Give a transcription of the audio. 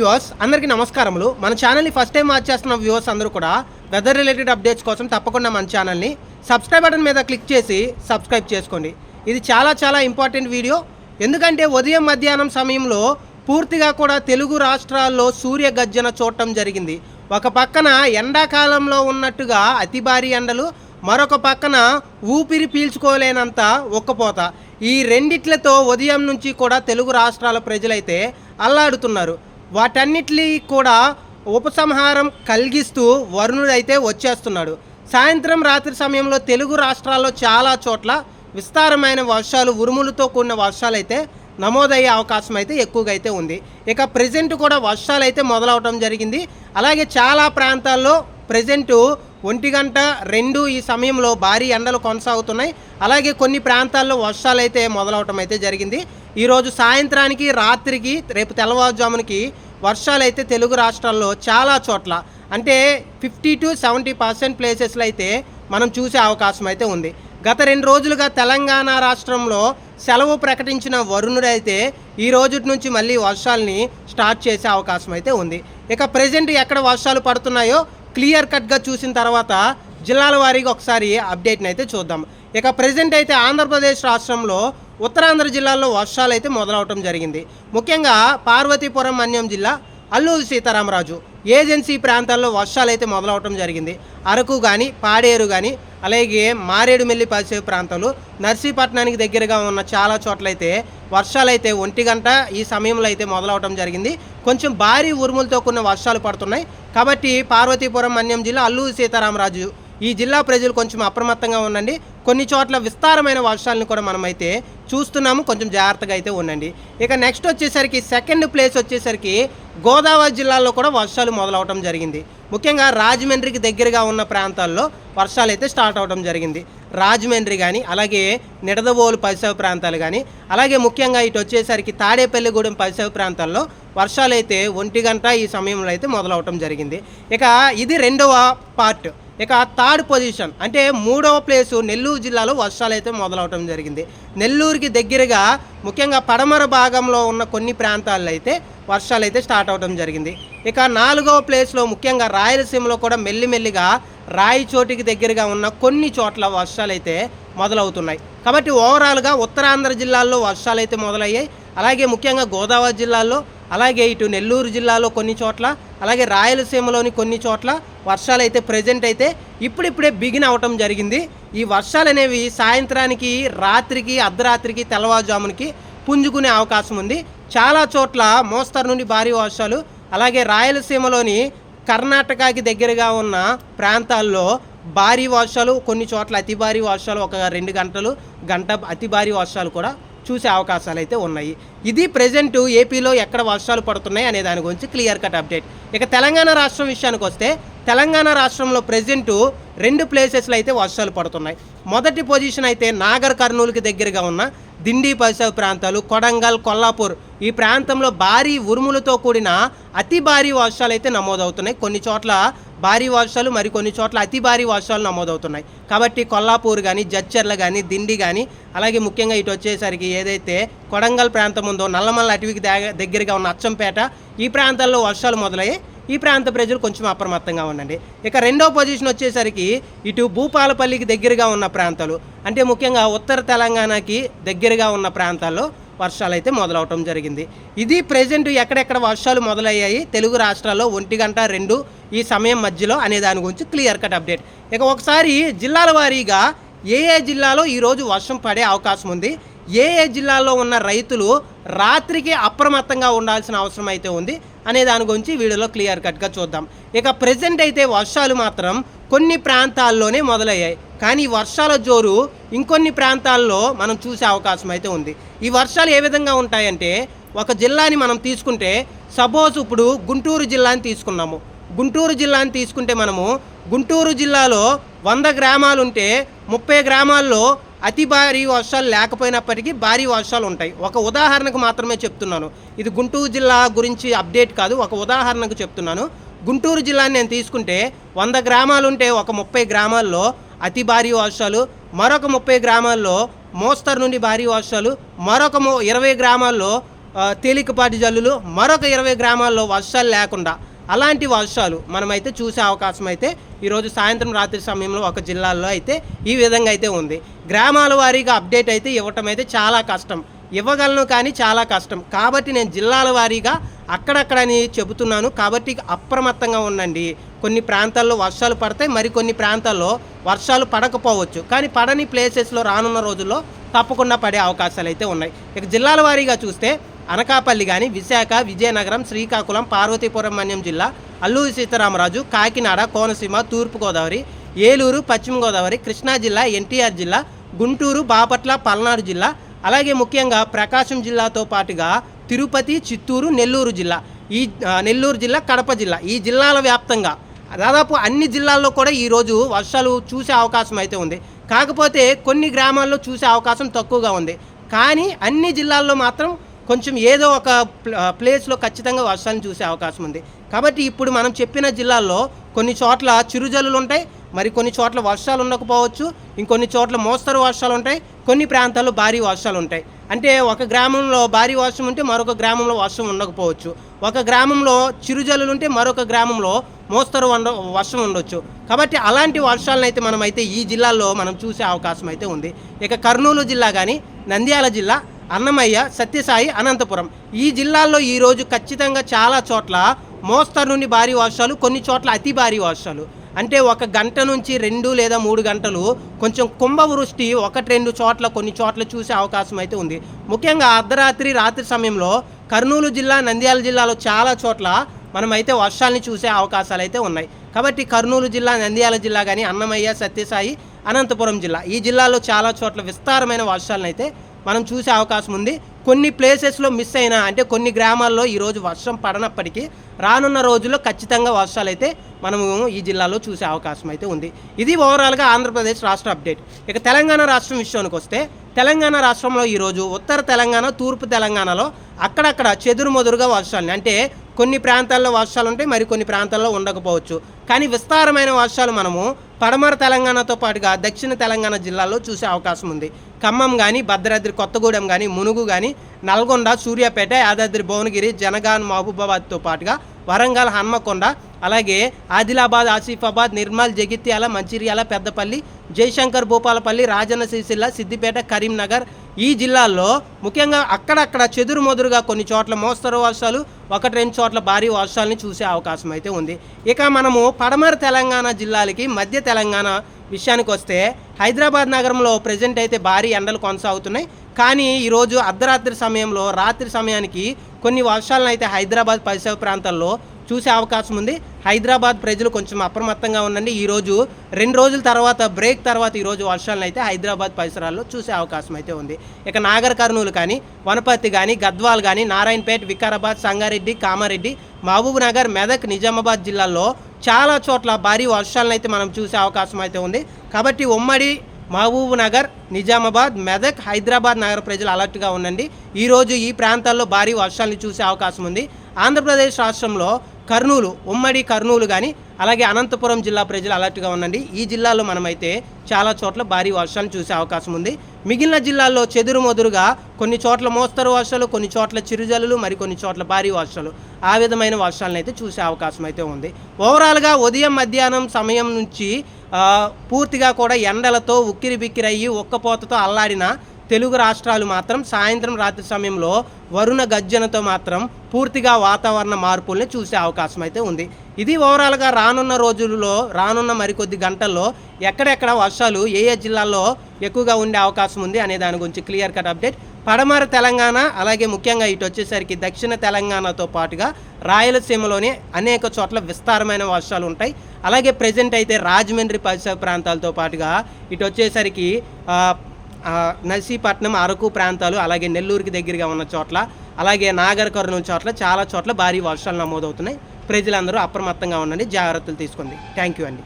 Viewers అందరికీ నమస్కారములు. మన ఛానల్ని ఫస్ట్ టైం వాచ్ చేస్తున్న వ్యూవర్స్ అందరూ కూడా వెదర్ రిలేటెడ్ అప్డేట్స్ కోసం తప్పకుండా మన ఛానల్ని సబ్స్క్రైబ్ బటన్ మీద క్లిక్ చేసి సబ్స్క్రైబ్ చేసుకోండి. ఇది చాలా చాలా ఇంపార్టెంట్ వీడియో ఎందుకంటే ఉదయం మధ్యాహ్నం సమయంలో పూర్తిగా కూడా తెలుగు రాష్ట్రాల్లో సూర్య గర్జన చూడటం జరిగింది. ఒక పక్కన ఎండాకాలంలో ఉన్నట్టుగా అతి భారీ ఎండలు మరొక పక్కన ఊపిరి పీల్చుకోలేనంత ఒక్కపోత ఈ రెండిట్లతో ఉదయం నుంచి కూడా తెలుగు రాష్ట్రాల ప్రజలైతే అల్లాడుతున్నారు. వాటన్నిటి కూడా ఉపసంహారం కలిగిస్తూ వరుణుడైతే వచ్చేస్తున్నాడు. సాయంత్రం రాత్రి సమయంలో తెలుగు రాష్ట్రాల్లో చాలా చోట్ల విస్తారమైన వర్షాలు ఉరుములతో కూడిన వర్షాలు అయితే నమోదయ్యే అవకాశం అయితే ఎక్కువగా అయితే ఉంది. ఇక ప్రజెంట్ కూడా వర్షాలు అయితే మొదలవటం జరిగింది. అలాగే చాలా ప్రాంతాల్లో ప్రజెంటు ఒంటి గంట రెండు ఈ సమయంలో భారీ ఎండలు కొనసాగుతున్నాయి. అలాగే కొన్ని ప్రాంతాల్లో వర్షాలు అయితే మొదలవటం అయితే జరిగింది. ఈరోజు సాయంత్రానికి రాత్రికి రేపు తెల్లవారుజామునికి వర్షాలు అయితే తెలుగు రాష్ట్రాల్లో చాలా చోట్ల అంటే ఫిఫ్టీ టు సెవెంటీ పర్సెంట్ ప్లేసెస్లో అయితే మనం చూసే అవకాశం అయితే ఉంది. గత రెండు రోజులుగా తెలంగాణ రాష్ట్రంలో సెలవు ప్రకటించిన వరుణుడైతే ఈ రోజు నుంచి మళ్ళీ వర్షాలని స్టార్ట్ చేసే అవకాశం అయితే ఉంది. ఇక ప్రజెంట్ ఎక్కడ వర్షాలు పడుతున్నాయో క్లియర్ కట్గా చూసిన తర్వాత జిల్లాల వారీగా ఒకసారి అప్డేట్ని అయితే చూద్దాం. ఇక ప్రజెంట్ అయితే ఆంధ్రప్రదేశ్ రాష్ట్రంలో ఉత్తరాంధ్ర జిల్లాల్లో వర్షాలు అయితే మొదలవటం జరిగింది. ముఖ్యంగా పార్వతీపురం మన్యం జిల్లా అల్లూరి సీతారామరాజు ఏజెన్సీ ప్రాంతాల్లో వర్షాలు అయితే మొదలవటం జరిగింది. అరకు కానీ పాడేరు కానీ అలాగే మారేడుమిల్లి పరిసే ప్రాంతాలు నర్సీపట్నానికి దగ్గరగా ఉన్న చాలా చోట్లయితే వర్షాలు అయితే ఒంటి గంట ఈ సమయంలో అయితే మొదలవటం జరిగింది. కొంచెం భారీ ఉరుములతో కూడిన వర్షాలు పడుతున్నాయి. కాబట్టి పార్వతీపురం మన్యం జిల్లా అల్లూరి సీతారామరాజు. ఈ జిల్లా ప్రజలు కొంచెం అప్రమత్తంగా ఉండండి. కొన్ని చోట్ల విస్తారమైన వర్షాలను కూడా మనం అయితే చూస్తున్నాము. కొంచెం జాగ్రత్తగా అయితే ఉండండి. ఇక నెక్స్ట్ వచ్చేసరికి సెకండ్ ప్లేస్ వచ్చేసరికి గోదావరి జిల్లాలో కూడా వర్షాలు మొదలవటం జరిగింది. ముఖ్యంగా రాజమండ్రికి దగ్గరగా ఉన్న ప్రాంతాల్లో వర్షాలు అయితే స్టార్ట్ అవడం జరిగింది. రాజమండ్రి కానీ అలాగే నిడదవోలు పరిసర ప్రాంతాలు కానీ అలాగే ముఖ్యంగా ఇటు వచ్చేసరికి తాడేపల్లిగూడెం పరిసర ప్రాంతాల్లో వర్షాలు అయితే ఒంటి గంట ఈ సమయంలో అయితే మొదలవటం జరిగింది. ఇక ఇది రెండవ పార్ట్. ఇక థర్డ్ పొజిషన్ అంటే మూడవ ప్లేసు నెల్లూరు జిల్లాలో వర్షాలు అయితే మొదలవటం జరిగింది. నెల్లూరుకి దగ్గరగా ముఖ్యంగా పడమర భాగంలో ఉన్న కొన్ని ప్రాంతాల్లో అయితే వర్షాలు అయితే స్టార్ట్ అవడం జరిగింది. ఇక నాలుగవ ప్లేస్లో ముఖ్యంగా రాయలసీమలో కూడా మెల్లిమెల్లిగా రాయిచోటికి దగ్గరగా ఉన్న కొన్ని చోట్ల వర్షాలు అయితే మొదలవుతున్నాయి. కాబట్టి ఓవరాల్గా ఉత్తరాంధ్ర జిల్లాల్లో వర్షాలు అయితే మొదలయ్యాయి. అలాగే ముఖ్యంగా గోదావరి జిల్లాల్లో అలాగే ఇటు నెల్లూరు జిల్లాలో కొన్ని చోట్ల అలాగే రాయలసీమలోని కొన్ని చోట్ల వర్షాలు అయితే ప్రజెంట్ అయితే ఇప్పుడిప్పుడే బిగిన్ అవటం జరిగింది. ఈ వర్షాలు అనేవి సాయంత్రానికి రాత్రికి అర్ధరాత్రికి తెల్లవారుజామునికి పుంజుకునే అవకాశం ఉంది. చాలా చోట్ల మోస్తరు నుండి భారీ వర్షాలు అలాగే రాయలసీమలోని కర్ణాటకకి దగ్గరగా ఉన్న ప్రాంతాల్లో భారీ వర్షాలు కొన్ని చోట్ల అతి భారీ వర్షాలు ఒక రెండు గంటలు గంట అతి భారీ వర్షాలు కూడా చూసే అవకాశాలు అయితే ఉన్నాయి. ఇది ప్రజెంట్ ఏపీలో ఎక్కడ వర్షాలు పడుతున్నాయి అనే దాని గురించి క్లియర్ కట్ అప్డేట్ ఇక తెలంగాణ రాష్ట్రం విషయానికి వస్తే తెలంగాణ రాష్ట్రంలో ప్రజెంట్ రెండు ప్లేసెస్లో అయితే వర్షాలు పడుతున్నాయి. మొదటి పొజిషన్ అయితే నాగర్ కర్నూలుకి దగ్గరగా ఉన్న దిండి పరిసర ప్రాంతాలు కొడంగల్ కొల్లాపూర్ ఈ ప్రాంతంలో భారీ ఉరుములతో కూడిన అతి భారీ వర్షాలు అయితే నమోదవుతున్నాయి. కొన్ని చోట్ల భారీ వర్షాలు మరి కొన్ని చోట్ల అతి భారీ వర్షాలు నమోదవుతున్నాయి. కాబట్టి కొల్లాపూర్ కానీ జడ్చర్ల కానీ దిండి కానీ అలాగే ముఖ్యంగా ఇటు వచ్చేసరికి ఏదైతే కొడంగల్ ప్రాంతం ఉందో నల్లమల్ల అటవీకి దగ్గరగా ఉన్న అచ్చంపేట ఈ ప్రాంతాల్లో వర్షాలు మొదలయ్యాయి. ఈ ప్రాంత ప్రజలు కొంచెం అప్రమత్తంగా ఉండండి. ఇక రెండో పొజిషన్ వచ్చేసరికి ఇటు భూపాలపల్లికి దగ్గరగా ఉన్న ప్రాంతాలు. అంటే ముఖ్యంగా ఉత్తర తెలంగాణకి దగ్గరగా ఉన్న ప్రాంతాల్లో వర్షాలు అయితే మొదలవటం జరిగింది. ఇది ప్రజెంట్ ఎక్కడెక్కడ వర్షాలు మొదలయ్యాయి తెలుగు రాష్ట్రాల్లో ఒంటి గంట రెండు ఈ సమయం మధ్యలో అనే దాని గురించి క్లియర్ కట్ అప్డేట్. ఇక ఒకసారి జిల్లాల వారీగా ఏ ఏ జిల్లాలో ఈరోజు వర్షం పడే అవకాశం ఉంది? ఏ ఏ జిల్లాల్లో ఉన్న రైతులు రాత్రికి అప్రమత్తంగా ఉండాల్సిన అవసరం అయితే ఉంది అనే దాని గురించి వీడియోలో క్లియర్ కట్గా చూద్దాం. ఇక ప్రజెంట్ అయితే వర్షాలు మాత్రం కొన్ని ప్రాంతాల్లోనే మొదలయ్యాయి. కానీ వర్షాల జోరు ఇంకొన్ని ప్రాంతాల్లో మనం చూసే అవకాశం అయితే ఉంది. ఈ వర్షాలు ఏ విధంగా ఉంటాయంటే ఒక జిల్లాని మనం తీసుకుంటే సపోజ్ ఇప్పుడు గుంటూరు జిల్లాని తీసుకున్నాము. గుంటూరు జిల్లాని తీసుకుంటే మనము గుంటూరు జిల్లాలో వంద గ్రామాలు ఉంటే ముప్పై గ్రామాల్లో అతి భారీ వర్షాలు లేకపోయినప్పటికీ భారీ వర్షాలు ఉంటాయి. ఒక ఉదాహరణకు మాత్రమే చెప్తున్నాను. ఇది గుంటూరు జిల్లా గురించి అప్డేట్ కాదు ఒక ఉదాహరణకు చెప్తున్నాను. గుంటూరు జిల్లాని నేను తీసుకుంటే వంద గ్రామాలు ఉంటే ఒక ముప్పై గ్రామాల్లో అతి భారీ వర్షాలు మరొక ముప్పై గ్రామాల్లో మోస్తరు నుండి భారీ వర్షాలు మరొక ఇరవై గ్రామాల్లో తేలికపాటి జల్లులు మరొక ఇరవై గ్రామాల్లో వర్షాలు లేకుండా అలాంటి వర్షాలు మనమైతే చూసే అవకాశం అయితే ఈరోజు సాయంత్రం రాత్రి సమయంలో ఒక జిల్లాలో అయితే ఈ విధంగా అయితే ఉంది. గ్రామాల వారీగా అప్డేట్ అయితే ఇవ్వటం అయితే చాలా కష్టం. ఇవ్వగలను కానీ చాలా కష్టం. కాబట్టి నేను జిల్లాల వారీగా అక్కడక్కడని చెబుతున్నాను. కాబట్టి అప్రమత్తంగా ఉండండి. కొన్ని ప్రాంతాల్లో వర్షాలు పడతాయి మరికొన్ని ప్రాంతాల్లో వర్షాలు పడకపోవచ్చు. కానీ పడని ప్లేసెస్లో రానున్న రోజుల్లో తప్పకుండా పడే అవకాశాలు అయితే ఉన్నాయి. ఇక జిల్లాల వారీగా చూస్తే అనకాపల్లి కానీ విశాఖ విజయనగరం శ్రీకాకుళం పార్వతీపురం మన్యం జిల్లా అల్లూరి సీతారామరాజు కాకినాడ కోనసీమ తూర్పుగోదావరి ఏలూరు పశ్చిమ గోదావరి కృష్ణా జిల్లా ఎన్టీఆర్ జిల్లా గుంటూరు బాపట్ల పల్నాడు జిల్లా అలాగే ముఖ్యంగా ప్రకాశం జిల్లాతో పాటుగా తిరుపతి చిత్తూరు నెల్లూరు జిల్లా ఈ నెల్లూరు జిల్లా కడప జిల్లా ఈ జిల్లాల వ్యాప్తంగా దాదాపు అన్ని జిల్లాల్లో కూడా ఈరోజు వర్షాలు చూసే అవకాశం అయితే ఉంది. కాకపోతే కొన్ని గ్రామాల్లో చూసే అవకాశం తక్కువగా ఉంది. కానీ అన్ని జిల్లాల్లో మాత్రం కొంచెం ఏదో ఒక ప్లేస్లో ఖచ్చితంగా వర్షాలను చూసే అవకాశం ఉంది. కాబట్టి ఇప్పుడు మనం చెప్పిన జిల్లాల్లో కొన్ని చోట్ల చిరుజల్లులు ఉంటాయి మరి కొన్ని చోట్ల వర్షాలు ఉండకపోవచ్చు ఇంకొన్ని చోట్ల మోస్తరు వర్షాలు ఉంటాయి కొన్ని ప్రాంతాల్లో భారీ వర్షాలు ఉంటాయి. అంటే ఒక గ్రామంలో భారీ వర్షం ఉంటే మరొక గ్రామంలో వర్షం ఉండకపోవచ్చు. ఒక గ్రామంలో చిరుజల్లులు ఉంటే మరొక గ్రామంలో మోస్తరు వండ వర్షం ఉండొచ్చు. కాబట్టి అలాంటి వర్షాలను అయితే మనం అయితే ఈ జిల్లాల్లో మనం చూసే అవకాశం అయితే ఉంది. ఇక కర్నూలు జిల్లా కానీ నంద్యాల జిల్లా అన్నమయ్య సత్యసాయి అనంతపురం. ఈ జిల్లాల్లో ఈరోజు ఖచ్చితంగా చాలా చోట్ల మోస్తరు నుండి భారీ వర్షాలు కొన్ని చోట్ల అతి భారీ వర్షాలు. అంటే ఒక గంట నుంచి రెండు లేదా మూడు గంటలు కొంచెం కుంభవృష్టి ఒకటి రెండు చోట్ల కొన్ని చోట్ల చూసే అవకాశం అయితే ఉంది. ముఖ్యంగా అర్ధరాత్రి రాత్రి సమయంలో కర్నూలు జిల్లా నంద్యాల జిల్లాలో చాలా చోట్ల మనమైతే వర్షాలని చూసే అవకాశాలు అయితే ఉన్నాయి. కాబట్టి కర్నూలు జిల్లా నంద్యాల జిల్లా కానీ అన్నమయ్య సత్యసాయి అనంతపురం జిల్లా ఈ జిల్లాలో చాలా చోట్ల విస్తారమైన వర్షాలను అయితే మనం చూసే అవకాశం ఉంది. కొన్ని ప్లేసెస్లో మిస్ అయినా అంటే కొన్ని గ్రామాల్లో ఈరోజు వర్షం పడనప్పటికీ రానున్న రోజుల్లో ఖచ్చితంగా వర్షాలు అయితే మనము ఈ జిల్లాలో చూసే అవకాశం అయితే ఉంది. ఇది ఓవరాల్గా ఆంధ్రప్రదేశ్ రాష్ట్ర అప్డేట్ ఇక తెలంగాణ రాష్ట్రం విషయానికి వస్తే తెలంగాణ రాష్ట్రంలో ఈరోజు ఉత్తర తెలంగాణ తూర్పు తెలంగాణలో అక్కడక్కడ చెదురుమదురుగా వర్షాలు. అంటే కొన్ని ప్రాంతాల్లో వర్షాలు ఉంటాయి మరి కొన్ని ప్రాంతాల్లో ఉండకపోవచ్చు. కానీ విస్తారమైన వర్షాలు మనము పడమర తెలంగాణతో పాటుగా దక్షిణ తెలంగాణ జిల్లాలో చూసే అవకాశం ఉంది. ఖమ్మం కానీ భద్రాద్రి కొత్తగూడెం కానీ మునుగు కానీ నల్గొండ సూర్యాపేట యాదాద్రి భువనగిరి జనగాన్ మహబూబాబాద్తో పాటుగా వరంగల్ హన్మకొండ అలాగే ఆదిలాబాద్ ఆసిఫాబాద్ నిర్మల్ జగిత్యాల మంచిర్యాల పెద్దపల్లి జయశంకర్ భూపాలపల్లి రాజన్న సిరిసిల్ల సిద్దిపేట కరీంనగర్ ఈ జిల్లాల్లో ముఖ్యంగా అక్కడక్కడ చెదురుమొదురుగా కొన్ని చోట్ల మోస్తరు వర్షాలు ఒకటి రెండు చోట్ల భారీ వర్షాలని చూసే అవకాశం అయితే ఉంది. ఇక మనము పడమర తెలంగాణ జిల్లాలకి మధ్య తెలంగాణ విషయానికి వస్తే హైదరాబాద్ నగరంలో ప్రజెంట్ అయితే భారీ ఎండలు కొనసాగుతున్నాయి. కానీ ఈరోజు అర్ధరాత్రి సమయంలో రాత్రి సమయానికి కొన్ని వర్షాలను అయితే హైదరాబాద్ పరిసర ప్రాంతాల్లో చూసే అవకాశం ఉంది. హైదరాబాద్ ప్రజలు కొంచెం అప్రమత్తంగా ఉండండి. ఈరోజు రెండు రోజుల తర్వాత బ్రేక్ తర్వాత ఈరోజు వర్షాలను అయితే హైదరాబాద్ పరిసరాల్లో చూసే అవకాశం అయితే ఉంది. ఇక నాగర్ కర్నూలు కానీ వనపర్తి కానీ గద్వాల్ కానీ నారాయణపేట వికారాబాద్ సంగారెడ్డి కామారెడ్డి మహబూబ్ నగర్ మెదక్ నిజామాబాద్ జిల్లాల్లో చాలా చోట్ల భారీ వర్షాలను అయితే మనం చూసే అవకాశం అయితే ఉంది. కాబట్టి ఉమ్మడి మహబూబ్ నగర్ నిజామాబాద్ మెదక్ హైదరాబాద్ నగర ప్రజలు అలర్ట్గా ఉండండి. ఈరోజు ఈ ప్రాంతాల్లో భారీ వర్షాలను చూసే అవకాశం ఉంది. ఆంధ్రప్రదేశ్ రాష్ట్రంలో కర్నూలు ఉమ్మడి కర్నూలు కానీ అలాగే అనంతపురం జిల్లా ప్రజలు అలర్ట్గా ఉండండి. ఈ జిల్లాలో మనమైతే చాలా చోట్ల భారీ వర్షాలు చూసే అవకాశం ఉంది. మిగిలిన జిల్లాల్లో చెదురు మొదురుగా కొన్ని చోట్ల మోస్తరు వర్షాలు కొన్ని చోట్ల చిరుజల్లులు మరి కొన్ని చోట్ల భారీ వర్షాలు. ఆ విధమైన వర్షాలను అయితే చూసే అవకాశం అయితే ఉంది. ఓవరాల్గా ఉదయం మధ్యాహ్నం సమయం నుంచి పూర్తిగా కూడా ఎండలతో ఉక్కిరి బిక్కిరయ్యి ఒక్కపోతతో అల్లాడిన తెలుగు రాష్ట్రాలు మాత్రం సాయంత్రం రాత్రి సమయంలో వరుణ గర్జనతో మాత్రం పూర్తిగా వాతావరణ మార్పుల్ని చూసే అవకాశం అయితే ఉంది. ఇది ఓవరాల్గా రానున్న రోజుల్లో రానున్న మరికొద్ది గంటల్లో ఎక్కడెక్కడ వర్షాలు ఏ ఏ జిల్లాల్లో ఎక్కువగా ఉండే అవకాశం ఉంది అనే దాని గురించి క్లియర్ కట్ అప్డేట్. పడమర తెలంగాణ అలాగే ముఖ్యంగా ఇటు వచ్చేసరికి దక్షిణ తెలంగాణతో పాటుగా రాయలసీమలోని అనేక చోట్ల విస్తారమైన వర్షాలు ఉంటాయి. అలాగే ప్రజెంట్ అయితే రాజమండ్రి పరిసర ప్రాంతాలతో పాటుగా ఇటు వచ్చేసరికి నర్సీపట్నం అరకు ప్రాంతాలు అలాగే నెల్లూరుకి దగ్గరగా ఉన్న చోట్ల అలాగే నాగర్ కర్నూలు చోట్ల చాలా చోట్ల భారీ వర్షాలు నమోదవుతున్నాయి. ప్రజలందరూ అప్రమత్తంగా ఉండండి. జాగ్రత్తలు తీసుకోండి. థ్యాంక్ యూ అండి.